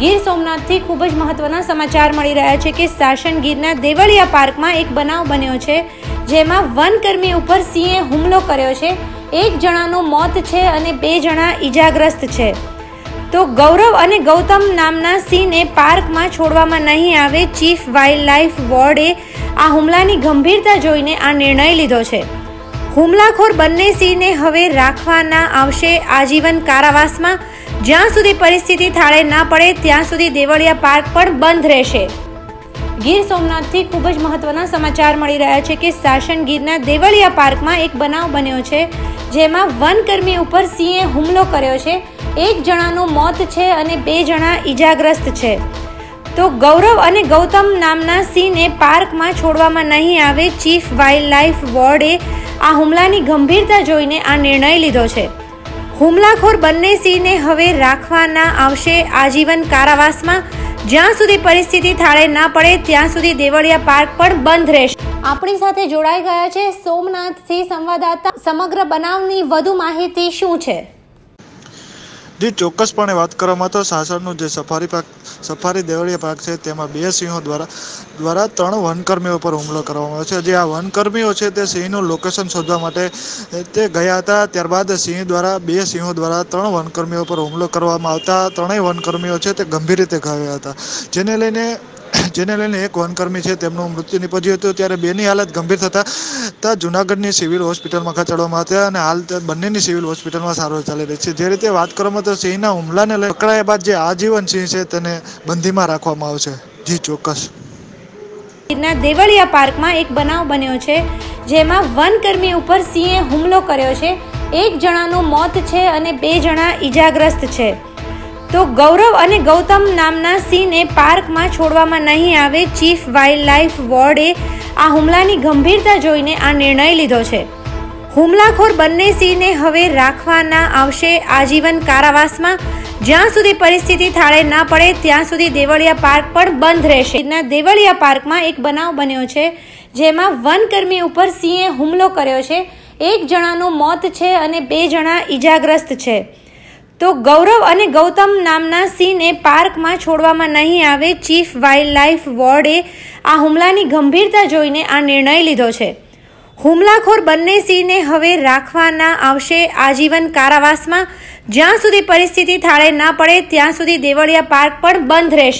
ગીર સોમનાથથી ખૂબ જ મહત્વના સમાચાર મળી રહ્યા છે કે શાસન ગીરના દેવળિયા પાર્કમાં એક બનાવ બન્યો છે, જેમાં વનકર્મી ઉપર સિંહે હુમલો કર્યો છે. એક જણાનું મોત છે અને બે જણા ઈજાગ્રસ્ત છે. તો ગૌરવ અને ગૌતમ નામના સિંહને પાર્કમાં છોડવામાં નહીં આવે, ચીફ વાઇલ્ડ લાઇફ વોર્ડે આ હુમલાની ગંભીરતા જોઈને આ નિર્ણય લીધો છે. હુમલાખોર બંને સિંહને હવે રાખવાના આવશે આજીવન કારાવાસમાં જ્યાં સુધી પરિસ્થિતિ થાળે ના પડે, ત્યાં સુધી દેવળિયા પાર્ક પણ બંધ રહેશે. ગીર સોમનાથથી ખૂબ જ મહત્વના સમાચાર મળી રહ્યા છે કે શાસન ગીરના દેવળિયા પાર્કમાં એક બનાવ બન્યો છે, જેમાં વનકર્મી ઉપર સિંહે હુમલો કર્યો છે. એક જણાનું મોત છે અને બે જણા ઈજાગ્રસ્ત છે. તો ગૌરવ અને ગૌતમ નામના સિંહને પાર્કમાં છોડવામાં નહીં આવે, ચીફ વાઇલ્ડ લાઇફ વોર્ડે આ હુમલાની ગંભીરતા જોઈને આ નિર્ણય લીધો છે. હુમલાખોર બંને સિંહને હવે રાખવાના આવશે આજીવન કારાવાસમાં. જ્યાં સુધી પરિસ્થિતિ થાળે ના પડે, ત્યાં સુધી દેવળિયા પાર્ક પણ બંધ રહેશે. આપણી સાથે જોડાઈ ગયા છે સોમનાથથી સંવાદદાતા. સમગ્ર બનાવની વધુ માહિતી શું છે? જે ચોક્કસપણે વાત કરવામાં તો સાસણનું જે સફારી પાક, સફારી દેવળિયા પાક છે, તેમાં બે સિંહો દ્વારા દ્વારા ત્રણ વનકર્મીઓ પર હુમલો કરવામાં આવ્યો છે. જે આ વનકર્મીઓ છે, તે સિંહનું લોકેશન શોધવા માટે, તે ગયા હતા. ત્યારબાદ સિંહ દ્વારા, બે સિંહો દ્વારા ત્રણ વનકર્મીઓ પર હુમલો કરવામાં આવતા. ત્રણેય વનકર્મીઓ છે, તે ગંભીર રીતે ઘાયલ હતા. જેને લઈને જેને લઈને એક વનકર્મી છે, તેમનું મૃત્યુ નીપજ્યું હતું. ત્યારે બેની હાલત ગંભીર થતા જૂનાગઢની સિવિલ હોસ્પિટલમાં ખસેડવામાં હતા અને હાલ બંનેની સિવિલ હોસ્પિટલમાં સારવાર ચાલી રહી છે. જે રીતે વાત કરવામાં તો સિંહના હુમલાને લઈ પકડાયા બાદ જે આજીવન સિંહ છે, તેને બંધીમાં રાખવામાં આવશે. જી, ચોક્કસ. ગીરના દેવળિયા પાર્કમાં એક બનાવ બન્યો છે, જેમાં વનકર્મી ઉપર સિંહે હુમલો કર્યો છે. એક જણાનું મોત છે અને બે જણા ઈજાગ્રસ્ત છે. તો ગૌરવ અને ગૌતમ નામના સિંહને પાર્કમાં છોડવામાં નહીં આવે. ચીફ વાઇલ્ડ લાઇફ વોર્ડે આ હુમલાની ગંભીરતા જોઈને આ નિર્ણય લીધો છે. હુમલાખોર બંને સિંહને હવે રાખવાના આવશે આજીવન કારાવાસમાં. જ્યાં સુધી પરિસ્થિતિ થાળે ના પડે, ત્યાં સુધી દેવળિયા પાર્ક પણ બંધ રહેશે. દેવળિયા પાર્કમાં એક બનાવ બન્યો છે, જેમાં વનકર્મી ઉપર સિંહે હુમલો કર્યો છે. એક જણાનું મોત છે અને બે જણા ઈજાગ્રસ્ત છે. તો ગૌરવ અને ગૌતમ નામના સિંહને પાર્કમાં છોડવામાં નહીં આવે. ચીફ વાઇલ્ડ લાઇફ વોર્ડે આ હુમલાની ગંભીરતા જોઈને આ નિર્ણય લીધો છે. હુમલાખોર બંને સિંહને હવે રાખવાના આવશે આજીવન કારાવાસમાં. જ્યાં સુધી પરિસ્થિતિ થાળે ના પડે, ત્યાં સુધી દેવળિયા પાર્ક પણ બંધ રહેશે.